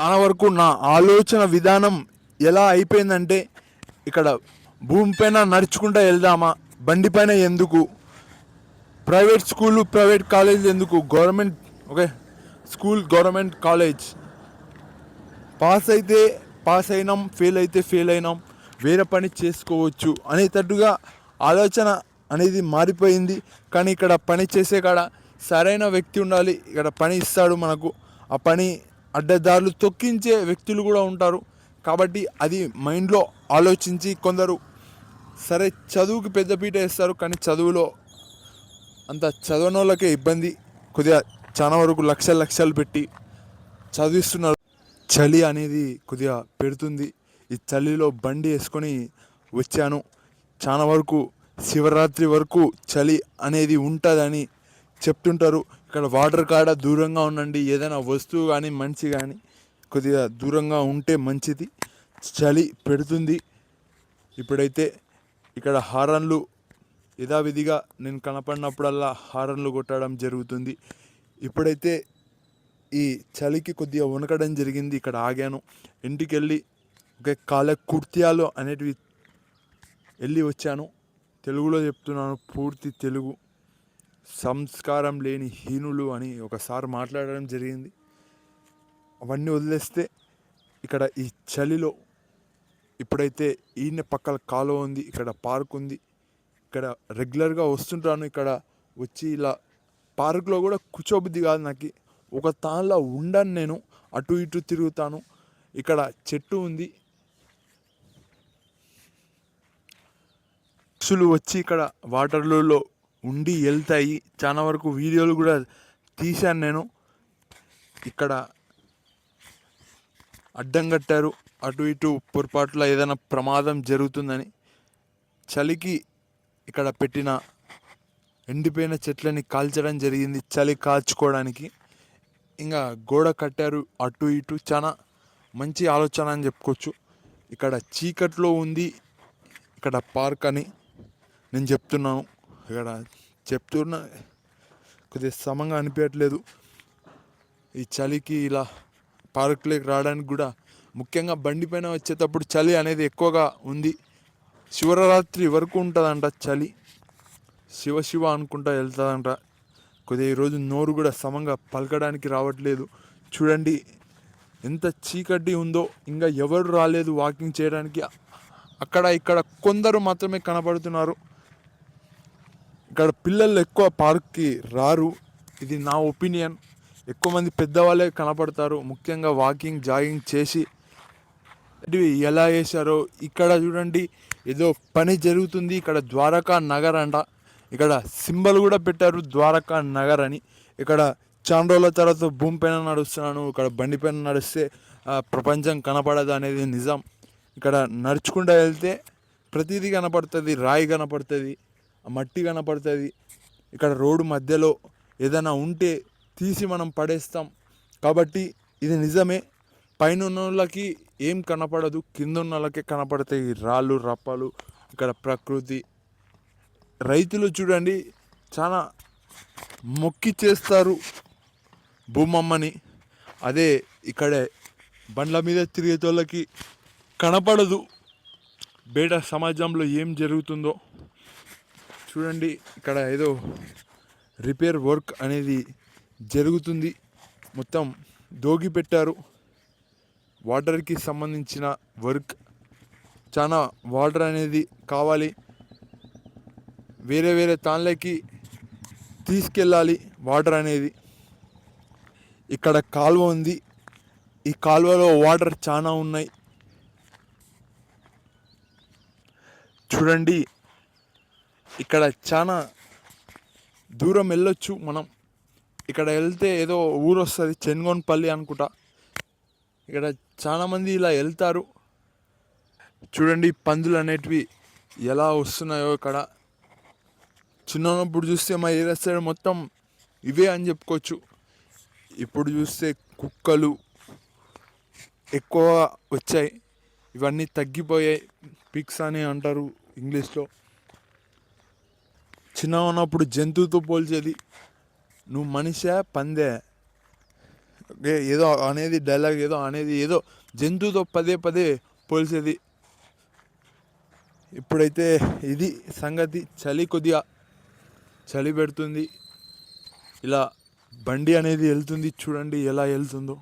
చాలా వరకు నా ఆలోచన విధానం ఎలా అయిపోయిందంటే ఇక్కడ భూమిపైన నడుచుకుంటూ వెళ్దామా? బండిపైన ఎందుకు? ప్రైవేట్ స్కూలు ప్రైవేట్ కాలేజ్ ఎందుకు? Government okay school government college. Pass అయితే పాస్ అయినాం ఫెయిల్ అయితే ఫెయిల్ అయినాం వేరే పని చేసుకోవచ్చు అనేటట్టుగా ఆలోచన అనేది మారిపోయింది. కానీ ఇక్కడ పని చేసే కాడ సరైన వ్యక్తి ఉండాలి ఇక్కడ పని ఇస్తాడు మనకు. ఆ పని అడ్డదారులు తొక్కించే వ్యక్తులు కూడా ఉంటారు. కాబట్టి అది మైండ్లో ఆలోచించి కొందరు సరే చదువుకి పెద్దపీట వేస్తారు కానీ చదువులో అంత చదవనోళ్ళకే ఇబ్బంది. కొద్దిగా చాలా వరకు లక్షలు లక్షలు పెట్టి చదివిస్తున్నారు. చలి అనేది కొద్దిగా పెడుతుంది. ఈ చలిలో బండి వేసుకొని వచ్చాను. చాలా వరకు శివరాత్రి వరకు చలి అనేది ఉంటుందని చెప్తుంటారు. ఇక్కడ వాటర్ కాడ దూరంగా ఉండండి. ఏదైనా వస్తువు కానీ మంచి కానీ కొద్దిగా దూరంగా ఉంటే మంచిది. చలి పెడుతుంది. ఇప్పుడైతే ఇక్కడ హారన్లు యథావిధిగా నేను కనపడినప్పుడల్లా హారన్లు కొట్టడం జరుగుతుంది. ఇప్పుడైతే ఈ చలికి కొద్దిగా వణకడం జరిగింది. ఇక్కడ ఆగాను. ఇంటికి వెళ్ళి ఒక కాల కుర్త్యాలు అనేటివి వెళ్ళి వచ్చాను. తెలుగులో చెప్తున్నాను పూర్తి తెలుగు. సంస్కారం లేని హీనులు అని ఒకసారి మాట్లాడడం జరిగింది. అవన్నీ వదిలేస్తే ఇక్కడ ఈ చలిలో ఇప్పుడైతే ఈయన పక్కల కాలువ ఉంది ఇక్కడ పార్క్ ఉంది. ఇక్కడ రెగ్యులర్గా వస్తుంటాను ఇక్కడ వచ్చి ఇలా పార్క్లో కూడా కూర్చోబుద్ధి కాదు నాకు. ఒక తాన్లా ఉండను నేను అటు ఇటు తిరుగుతాను. ఇక్కడ చెట్టు ఉంది. పక్షులు వచ్చి ఇక్కడ వాటర్లలో ఉండి వెళ్తాయి. చాలా వరకు వీడియోలు కూడా తీశాను నేను. ఇక్కడ అడ్డం కట్టారు. అటు ఇటు పొరపాటులో ఏదైనా ప్రమాదం జరుగుతుందని. చలికి ఇక్కడ పెట్టిన ఎండిపోయిన చెట్లని కాల్చడం జరిగింది. చలి కాల్చుకోవడానికి. ఇంకా గోడ కట్టారు. అటు ఇటు చాలా మంచి ఆలోచన అని చెప్పుకోవచ్చు. ఇక్కడ చీకట్లో ఉంది. ఇక్కడ పార్క్ అని నేను చెప్తున్నాను. ఇక్కడ చెప్తున్నా కొద్దిగా సమంగా అనిపించట్లేదు. ఈ చలికి ఇలా పార్కులోకి రావడానికి కూడా ముఖ్యంగా బండి పైన వచ్చేటప్పుడు చలి అనేది ఎక్కువగా ఉంది. శివరాత్రి వరకు ఉంటుందంట చలి. శివ శివ అనుకుంటా వెళ్తుందంట. కొద్దిగా ఈరోజు నోరు కూడా సమంగా పలకడానికి రావట్లేదు. చూడండి ఎంత చీకటి ఉందో. ఇంకా ఎవరు రాలేదు వాకింగ్ చేయడానికి. అక్కడ ఇక్కడ కొందరు మాత్రమే కనపడుతున్నారు ఇక్కడ పిల్లలు ఎక్కువ పార్క్కి రారు. ఇది నా ఒపీనియన్. ఎక్కువ మంది పెద్దవాళ్ళే కనపడతారు. ముఖ్యంగా వాకింగ్ జాగింగ్ చేసి ఇవి ఎలా వేశారో ఇక్కడ చూడండి. ఏదో పని జరుగుతుంది. ఇక్కడ ద్వారకా నగర్ అంట. ఇక్కడ సింబల్ కూడా పెట్టారు ద్వారకా నగర్ అని. ఇక్కడ చాలా రోజుల తర్వాత భూమి పైన నడుస్తున్నాను. ఇక్కడ బండి పైన నడిస్తే ప్రపంచం కనపడదు అనేది నిజం. ఇక్కడ నడుచుకుంటూ వెళ్తే ప్రతిదీ కనపడుతుంది రాయి కనపడుతుంది. మట్టి కనపడుతుంది. ఇక్కడ రోడ్డు మధ్యలో ఏదైనా ఉంటే తీసి మనం పడేస్తాం. కాబట్టి ఇది నిజమే. పైన ఉన్న వాళ్ళకి ఏం కనపడదు. కింద ఉన్న వాళ్ళకే కనపడతాయి రాళ్ళు రప్పలు ఇక్కడ ప్రకృతి. రైతులు చూడండి చాలా మొక్కి చేస్తారు భూమమ్మని. అదే ఇక్కడే బండ్ల మీద తిరిగేటోళ్ళకి కనపడదు. బేట సమాజంలో ఏం జరుగుతుందో చూడండి ఇక్కడ ఏదో రిపేర్ వర్క్ అనేది జరుగుతుంది. మొత్తం దోగి పెట్టారు. వాటర్కి సంబంధించిన వర్క్. చాలా వాటర్ అనేది కావాలి. వేరే వేరే తాన్లకి తీసుకెళ్ళాలి వాటర్ అనేది. ఇక్కడ కాలువ ఉంది. ఈ కాలువలో వాటర్ చాలా ఉన్నాయి. చూడండి ఇక్కడ చాలా దూరం వెళ్ళొచ్చు మనం. ఇక్కడ వెళ్తే ఏదో ఊరు వస్తుంది చెన్గోన్పల్లి అనుకుంటా. ఇక్కడ చాలామంది ఇలా వెళ్తారు. చూడండి పందులు అనేటివి ఎలా వస్తున్నాయో ఇక్కడ. చిన్నప్పుడు చూస్తే మా ఏరియా సైడ్ మొత్తం ఇవే అని చెప్పుకోవచ్చు. ఇప్పుడు చూస్తే కుక్కలు ఎక్కువ వచ్చాయి. ఇవన్నీ తగ్గిపోయాయి. పిక్స్ అని అంటారు ఇంగ్లీష్లో. చిన్న ఉన్నప్పుడు జంతువుతో పోల్చేది. నువ్వు మనిషా? పందే. ఏదో అనేది డైలాగ్ ఏదో అనేది ఏదో జంతువుతో పదే పదే పోల్చేది. ఇప్పుడైతే ఇది సంగతి చలి కొద్దిగా చలి పెడుతుంది. ఇలా బండి అనేది వెళ్తుంది. చూడండి ఎలా వెళ్తుందో.